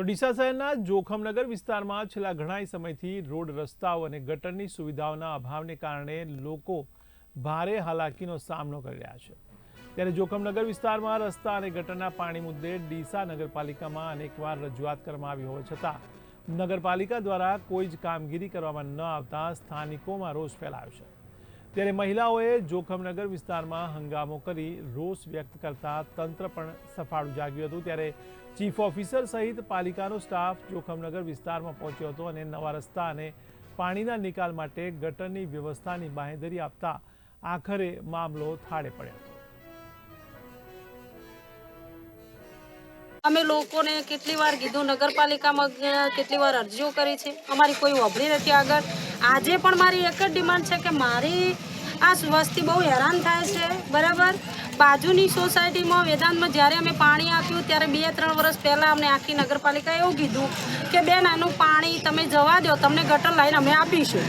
તો ડીસા શહેરના જોખમનગર વિસ્તારમાં છેલ્લા ઘણા સમયથી રોડ રસ્તાઓ અને ગટરની સુવિધાઓના અભાવને કારણે લોકો ભારે હાલાકીનો સામનો કરી રહ્યા છે. ત્યારે જોખમનગર વિસ્તારમાં રસ્તા અને ગટરના પાણી મુદ્દે ડીસા નગરપાલિકામાં અનેકવાર રજૂઆત કરવામાં આવી હોવા છતાં, નગરપાલિકા દ્વારા કોઈ જ કામગીરી કરવામાં ન આવતા સ્થાનિકોમાં રોષ ફેલાયો છે. ત્યારે મહિલાઓએ જોખમનગર વિસ્તારમાં હંગામો કરી રોષ વ્યક્ત કરતા તંત્ર પણ સફાળું જાગ્યું હતું. ત્યારે ચીફ ઓફિસર સહિત પાલિકાનો સ્ટાફ જોખમનગર વિસ્તારમાં પહોંચ્યો હતો અને નવા રસ્તા અને પાણીના નિકાલ માટે ગટરની વ્યવસ્થાની બાંહેધરી આપતા આખરે મામલો થાળે પડ્યો અમે લોકોને કેટલી વાર કીધું, નગરપાલિકામાં કેટલી વાર અરજીઓ કરી છે. અમારી કોઈ વભરી નથી આગળ. આજે પણ મારી એક જ ડિમાન્ડ છે કે મારી આ વસ્તી બહુ હેરાન થાય છે, બરાબર? બાજુની સોસાયટીમાં વેદાંતમાં જ્યારે અમે પાણી આપ્યું, ત્યારે બે ત્રણ વર્ષ પહેલાં અમને આખી નગરપાલિકાએ એવું કીધું કે, બેન, આનું પાણી તમે જવા દો, તમને ગટર લાઈન અમે આપીશું.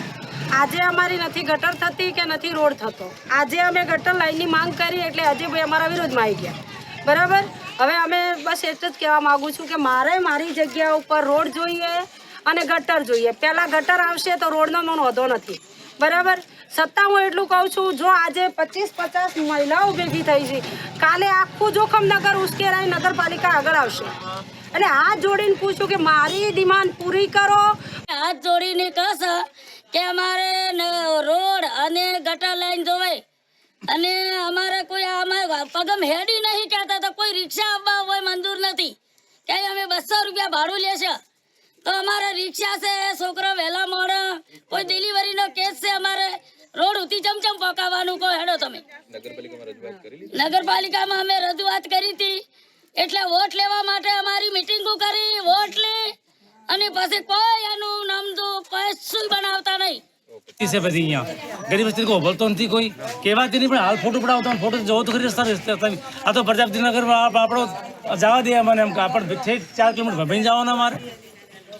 આજે અમારી નથી ગટર થતી કે નથી રોડ થતો. આજે અમે ગટર લાઈનની માંગ કરી એટલે અજયભાઈ અમારા વિરોધમાં આવી ગયા. બરાબર? હવે અમે બસ એટલું જ કહેવા માગું છું કે મારે મારી જગ્યા ઉપર રોડ જોઈએ અને ગટર જોઈએ. પહેલાં ગટર આવશે તો રોડનો મને વધો નથી. બરાબર? સત્તા હું એટલું કહું છું, જો આજે પચીસ પચાસ મહિલાઓ ભેગી થઈ છે, કાલે આખું જોખમનગર ઉશ્કેરાઈ નગરપાલિકા આગળ આવશે. એટલે હાથ જોડીને પૂછું કે મારી ડિમાન્ડ પૂરી કરો. હાથ જોડીને કહેશે કે અમારે રોડ અને ગટર લાઈન જોવે અને અમારે કોઈ આમાં પગમ હેડી નહીં કહેતા તો કોઈ રિક્ષા આવવા હોય મંજૂર નથી. કે અમે બસો રૂપિયા ભાડું લેશે? તો અમારે રિક્ષા છે છોકરો વહેલા મોડે. કોઈ ડિલિવરીનો કેસ છે અમારે? રોડ ઉતી ચમચમ પકાવવાનું કહો હેડો તમે. નગરપાલિકામાં અમે રજૂઆત કરી હતી. એટલે વોટ લેવા માટે અમારી મિટિંગો કરી વોટ લે. અને પછી કોઈ એનું નામતું કશું બનાવતા નહીં. છે બધી અહીંયા. ગરીબ વસ્તી કોઈ ઉભરતો નથી કોઈ. કહેવાતી નહીં પણ હાલ ફોટો પડાવતો ફોટો જોવો તો ખરી રસ્તા. આ તો પ્રજાપતિનગર આપણો જવા દે મને એમ આપણે છે ચાર કિલોમીટર ભભાઈ જવાના અમારે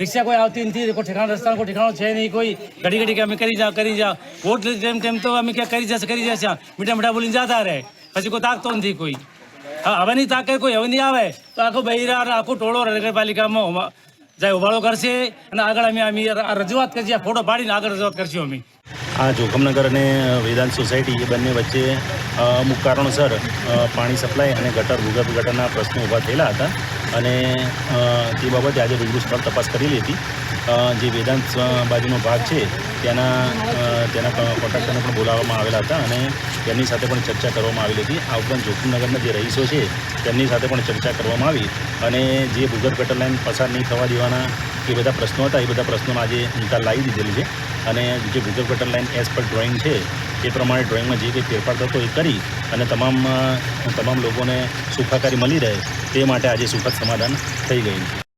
રિક્ષા કોઈ આવતી નથી, કોઈ ઠેકાણ રસ્તા કોઈ ઠેકાણો છે નહીં, કોઈ ઘડી ઘડી કે અમે કરી જાઓ કરી જાઓ. વોટ ટેમ ટેમ તો અમે ક્યાં કરી જશે કરી જશે. મીઠા મીઠા બોલીને જતા રહે. પછી કોઈ તાકતો નથી કોઈ. હા હવે નહીં તાકે કોઈ, હવે નહીં આવે. તો આખો બહિરા આખો ટોળો નગરપાલિકામાં જાય, ઉભાળો કરશે. અને આગળ અમે અમે રજૂઆત કરશે ફોટો પાડીને આગળ રજૂઆત કરશું અમે. આ જોખમનગર અને વેદાંત સોસાયટી એ બંને વચ્ચે અમુક કારણોસર પાણી સપ્લાય અને ગટર ભૂગર્ભ ગટરના પ્રશ્નો ઊભા થયેલા હતા અને તે બાબતે આજે રૂબરૂ સ્થળ તપાસ કરેલી હતી. જે વેદાંત બાજુનો ભાગ છે તેના ત્યાંના કોન્ટ્રાક્ટરને પણ બોલાવવામાં આવેલા હતા અને તેમની સાથે પણ ચર્ચા કરવામાં આવેલી હતી. આ ઉપરાંત જોખમનગરના જે રહીશો છે, તેમની સાથે પણ ચર્ચા કરવામાં આવી અને જે ભૂગર્ભ ગટર લાઈન પસાર નહીં થવા દેવાના એ બધા પ્રશ્નો હતા, એ બધા પ્રશ્નોનો આજે નિકાલ લાવી દીધેલી છે. અને જે ભૂગર્ભ ગટર લાઇન એઝ પર ડ્રોઈંગ છે, એ પ્રમાણે ડ્રોઈંગમાં જે કંઈ ફેરફાર થતો એ કરી અને તમામ તમામ લોકોને સુખાકારી મળી રહે તે માટે આજે સુખદ સમાધાન થઈ ગયું